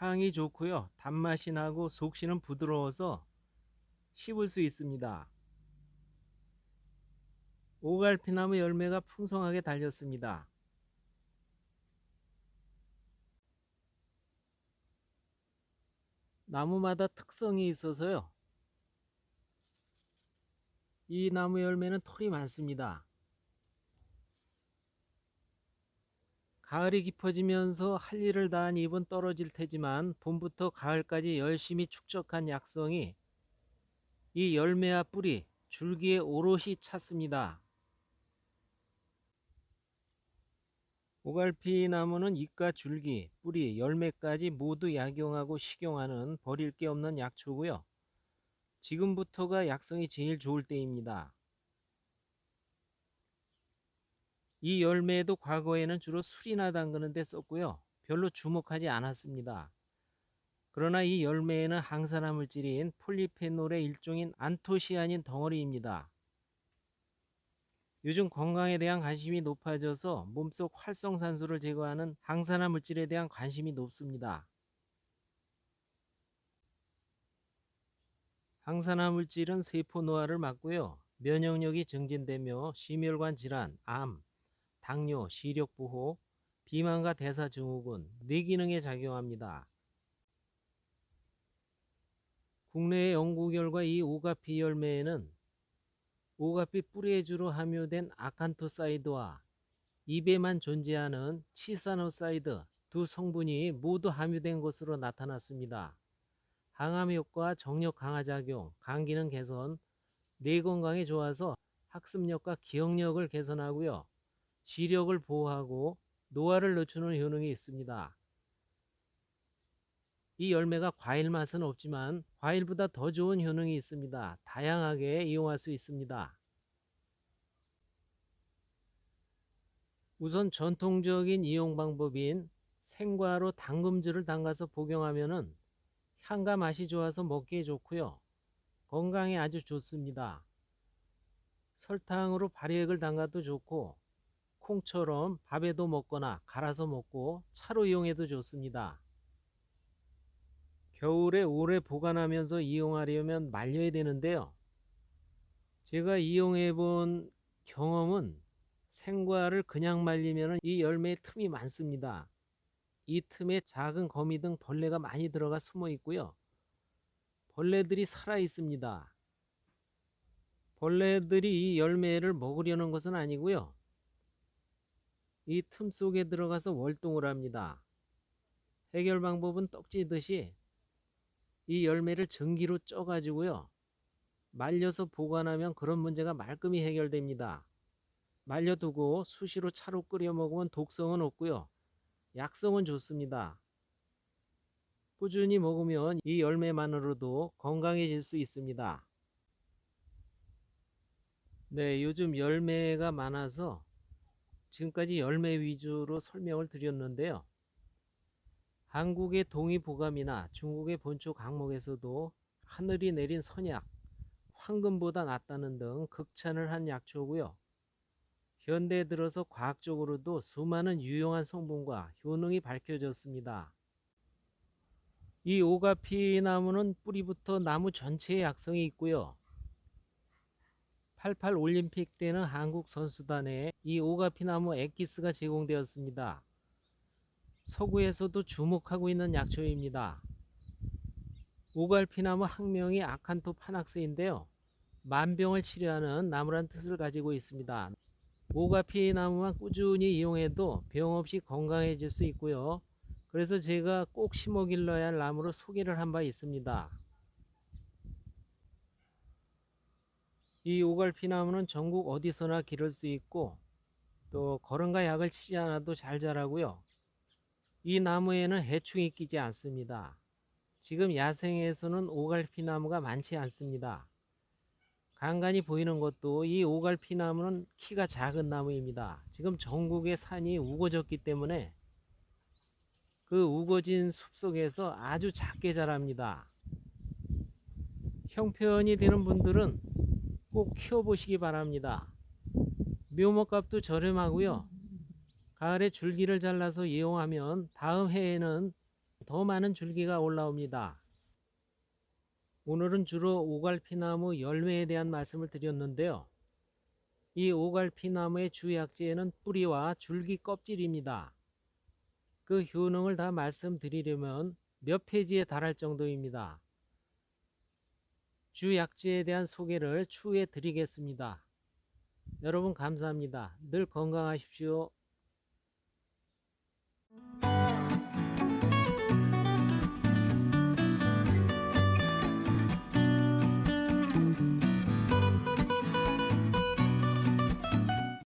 향이 좋고요. 단맛이 나고 속씨는 부드러워서 씹을 수 있습니다. 오갈피나무 열매가 풍성하게 달렸습니다. 나무마다 특성이 있어서요. 이 나무 열매는 털이 많습니다. 가을이 깊어지면서 할 일을 다한 잎은 떨어질 테지만 봄부터 가을까지 열심히 축적한 약성이 이 열매와 뿌리, 줄기에 오롯이 찼습니다. 오갈피 나무는 잎과 줄기, 뿌리, 열매까지 모두 약용하고 식용하는 버릴 게 없는 약초고요. 지금부터가 약성이 제일 좋을 때입니다. 이 열매도 과거에는 주로 술이나 담그는 데 썼고요. 별로 주목하지 않았습니다. 그러나 이 열매에는 항산화 물질인 폴리페놀의 일종인 안토시아닌 덩어리입니다. 요즘 건강에 대한 관심이 높아져서 몸속 활성산소를 제거하는 항산화 물질에 대한 관심이 높습니다. 항산화 물질은 세포 노화를 막고요. 면역력이 증진되며 심혈관 질환, 암, 당뇨, 시력 보호, 비만과 대사 증후군, 뇌 기능에 작용합니다. 국내의 연구 결과 이 오가피 열매에는 오가피 뿌리에 주로 함유된 아칸토사이드와 잎에만 존재하는 치사노사이드 두 성분이 모두 함유된 것으로 나타났습니다. 항암 효과, 정력 강화 작용, 간 기능 개선, 뇌 건강에 좋아서 학습력과 기억력을 개선하고요. 시력을 보호하고 노화를 늦추는 효능이 있습니다. 이 열매가 과일 맛은 없지만 과일보다 더 좋은 효능이 있습니다. 다양하게 이용할 수 있습니다. 우선 전통적인 이용 방법인 생과로 당금주를 담가서 복용하면은 향과 맛이 좋아서 먹기에 좋고요. 건강에 아주 좋습니다. 설탕으로 발효액을 담가도 좋고 콩처럼 밥에도 먹거나 갈아서 먹고 차로 이용해도 좋습니다. 겨울에 오래 보관하면서 이용하려면 말려야 되는데요. 제가 이용해 본 경험은 생과를 그냥 말리면 이 열매에 틈이 많습니다. 이 틈에 작은 거미 등 벌레가 많이 들어가 숨어 있고요. 벌레들이 살아 있습니다. 벌레들이 이 열매를 먹으려는 것은 아니고요. 이 틈 속에 들어가서 월동을 합니다. 해결 방법은 떡지듯이 이 열매를 전기로 쪄가지고요. 말려서 보관하면 그런 문제가 말끔히 해결됩니다. 말려두고 수시로 차로 끓여 먹으면 독성은 없고요. 약성은 좋습니다. 꾸준히 먹으면 이 열매만으로도 건강해질 수 있습니다. 네, 요즘 열매가 많아서 지금까지 열매 위주로 설명을 드렸는데요. 한국의 동의보감이나 중국의 본초 강목에서도 하늘이 내린 선약, 황금보다 낫다는 등 극찬을 한 약초고요. 현대에 들어서 과학적으로도 수많은 유용한 성분과 효능이 밝혀졌습니다. 이 오가피 나무는 뿌리부터 나무 전체에 약성이 있고요. 88 올림픽 때는 한국 선수단에 이 오가피 나무 엑기스가 제공되었습니다. 서구에서도 주목하고 있는 약초입니다. 오갈피나무 학명이 아칸토 파낙스인데요. 만병을 치료하는 나무란 뜻을 가지고 있습니다. 오가피 나무만 꾸준히 이용해도 병 없이 건강해질 수 있고요. 그래서 제가 꼭 심어 길러야 할 나무로 소개를 한 바 있습니다. 이 오갈피 나무는 전국 어디서나 기를 수 있고 또 거름과 약을 치지 않아도 잘 자라고요. 이 나무에는 해충이 끼지 않습니다. 지금 야생에서는 오갈피 나무가 많지 않습니다. 간간히 보이는 것도 이 오갈피 나무는 키가 작은 나무입니다. 지금 전국의 산이 우거졌기 때문에 그 우거진 숲속에서 아주 작게 자랍니다. 형편이 되는 분들은 꼭 키워보시기 바랍니다. 묘목값도 저렴하고요. 가을에 줄기를 잘라서 이용하면 다음 해에는 더 많은 줄기가 올라옵니다. 오늘은 주로 오갈피나무 열매에 대한 말씀을 드렸는데요. 이 오갈피나무의 주약재는 뿌리와 줄기 껍질입니다. 그 효능을 다 말씀드리려면 몇 페이지에 달할 정도입니다. 주약재에 대한 소개를 추후에 드리겠습니다. 여러분 감사합니다. 늘 건강하십시오.